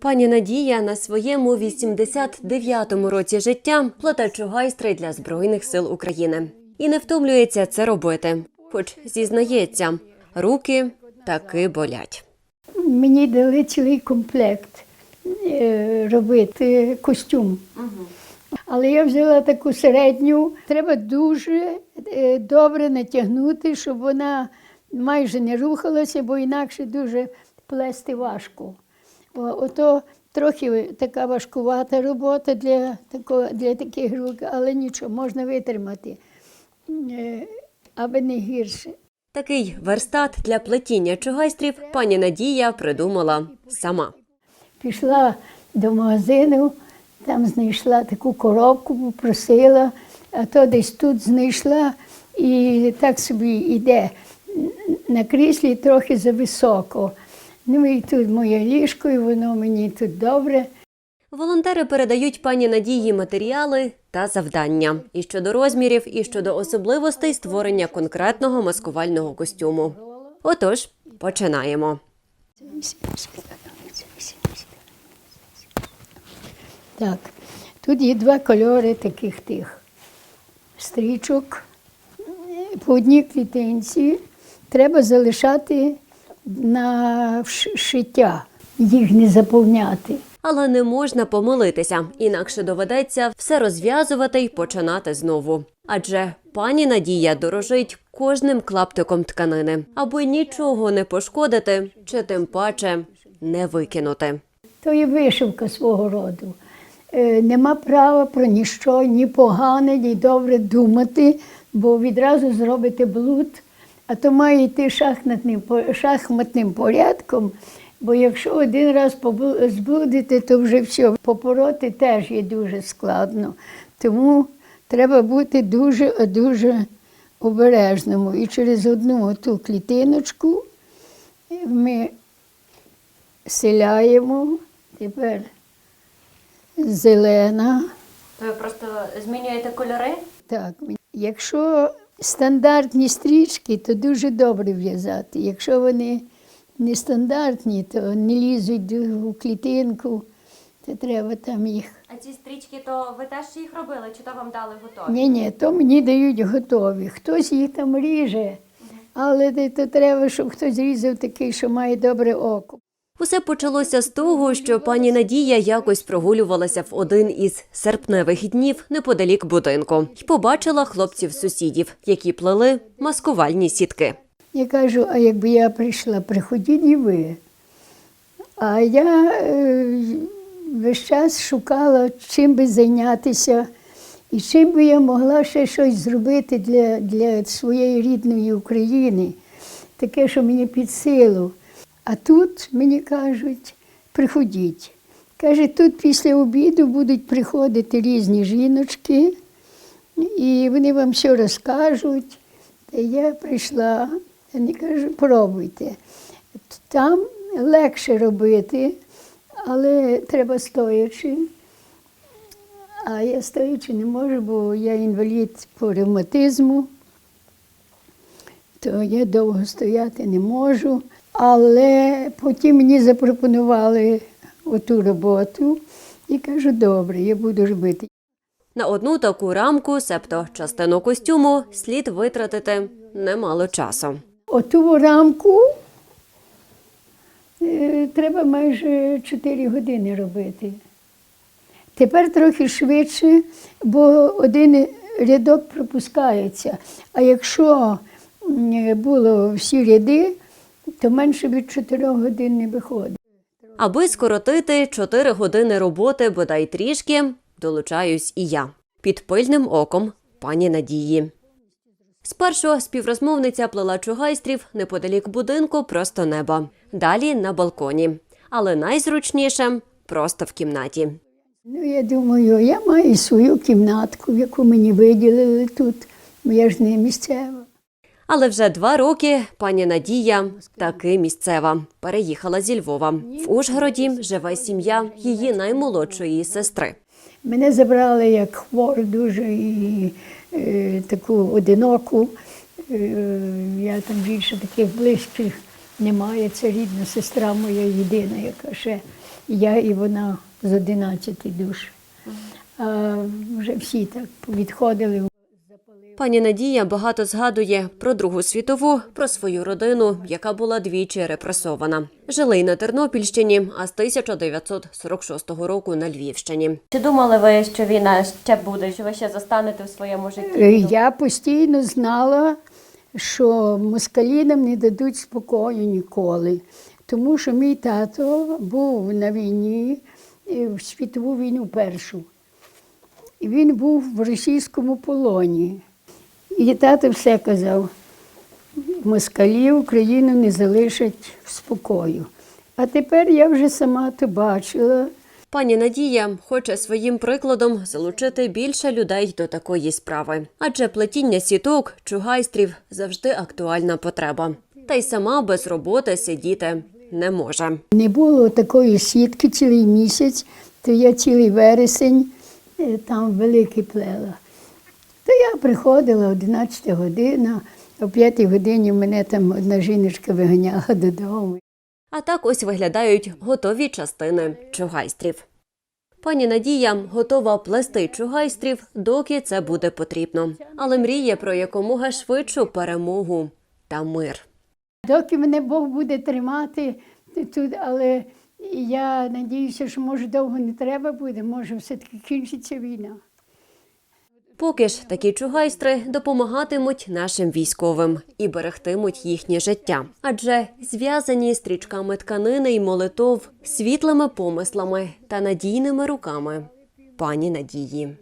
Пані Надія на своєму 89-му році життя плете чугайстри для Збройних сил України. І не втомлюється це робити, хоч зізнається, руки таки болять. Мені дали цілий комплект е, робити костюм. Але я взяла таку середню. Треба дуже е, добре натягнути, щоб вона майже не рухалася, бо інакше дуже плести важко. Ото трохи така важкувата робота для, такого, для таких рук, але нічого, можна витримати, е, аби не гірше. Такий верстат для плетіння чугайстрів пані Надія придумала сама. Пішла до магазину, там знайшла таку коробку, попросила, а то десь тут знайшла і так собі йде на кріслі трохи зависоко. Ну і тут моє ліжко, і воно мені тут добре. Волонтери передають пані Надії матеріали та завдання і щодо розмірів, і щодо особливостей створення конкретного маскувального костюму. Отож, починаємо. Так, тут є два кольори таких тих стрічок. По одній клітинці треба залишати на шиття, їх не заповняти. Але не можна помилитися, інакше доведеться все розв'язувати й починати знову. Адже пані Надія дорожить кожним клаптиком тканини, аби нічого не пошкодити, чи тим паче не викинути. То є вишивка свого роду. Е, нема права про ніщо, ні погане, ні добре думати, бо відразу зробите блуд, а то має йти шахматним, шахматним порядком, бо якщо один раз побу- то вже все. Попороти теж є дуже складно. Тому треба бути дуже, дуже обережному. І через одну ту клітиночку ми селяємо, тепер зелена. То ви просто змінюєте кольори? Так, якщо стандартні стрічки, то дуже добре в'язати. Якщо вони нестандартні, то не лізуть у клітинку, то треба там їх. А ці стрічки, то ви теж їх робили, чи то вам дали готові? Ні, ні, то мені дають готові. Хтось їх там ріже, але то- то треба, щоб хтось різав такий, що має добре око. Усе почалося з того, що пані Надія якось прогулювалася в один із серпневих днів неподалік будинку і побачила хлопців-сусідів, які плели маскувальні сітки. Я кажу, а якби я прийшла, приходіть і ви. А я е, весь час шукала, чим би зайнятися, і чим би я могла ще щось зробити для, для своєї рідної України, таке, що мені під силу. А тут мені кажуть, приходіть. Каже, тут після обіду будуть приходити різні жіночки, і вони вам все розкажуть. Та я прийшла, вони кажуть, пробуйте. Там легше робити, але треба стоячи. А я стоячи не можу, бо я інвалід по ревматизму, то я довго стояти не можу. Але потім мені запропонували оту роботу і кажу, добре, я буду робити. На одну таку рамку, себто частину костюму, слід витратити немало часу. Оту рамку е, треба майже 4 години робити. Тепер трохи швидше, бо один рядок пропускається. А якщо було всі ряди, то менше від 4 годин не виходить. Аби скоротити 4 години роботи, бодай трішки, долучаюсь і я під пильним оком пані Надії. Спершу співрозмовниця плела чугайстрів неподалік будинку просто неба, далі на балконі. Але найзручніше просто в кімнаті. Ну, я думаю, я маю свою кімнатку, яку мені виділили тут, бо я ж не місцева. Але вже два роки пані Надія таки місцева. Переїхала зі Львова. В Ужгороді живе сім'я її наймолодшої сестри. Мене забрали як хвору дуже і е, таку одиноку. Е, я там більше таких близьких немає. Це рідна сестра моя єдина, яка ще Я і вона з 11 душ. А вже всі так відходили. Пані Надія багато згадує про Другу світову, про свою родину, яка була двічі репресована. Жили й на Тернопільщині, а з 1946 року на Львівщині. Чи думали ви, що війна ще буде, що ви ще застанете в своєму житті? Е, Я постійно знала, що москалі нам не дадуть спокою ніколи. Тому що мій тато був на війні, е, в світову війну першу. Він був в російському полоні. І тато все казав: москалі Україну не залишать в спокою. А тепер я вже сама то бачила. Пані Надія хоче своїм прикладом залучити більше людей до такої справи, адже плетіння сіток, чугайстрів завжди актуальна потреба. Та й сама без роботи сидіти не може. Не було такої сітки цілий місяць, то я цілий вересень е, там великий плела. То я приходила 11 година, о 5 годині мене там одна жіночка виганяла додому. А так ось виглядають готові частини чугайстрів. Пані Надія готова плести чугайстрів, доки це буде потрібно, але мріє про якомога швидшу перемогу та мир. Доки мене Бог буде тримати тут, але я надіюся, що може довго не треба буде, може все-таки кінчиться війна. Поки ж такі чугайстри допомагатимуть нашим військовим і берегтимуть їхнє життя, адже зв'язані стрічками тканини й молитов, світлими помислами та надійними руками пані Надії.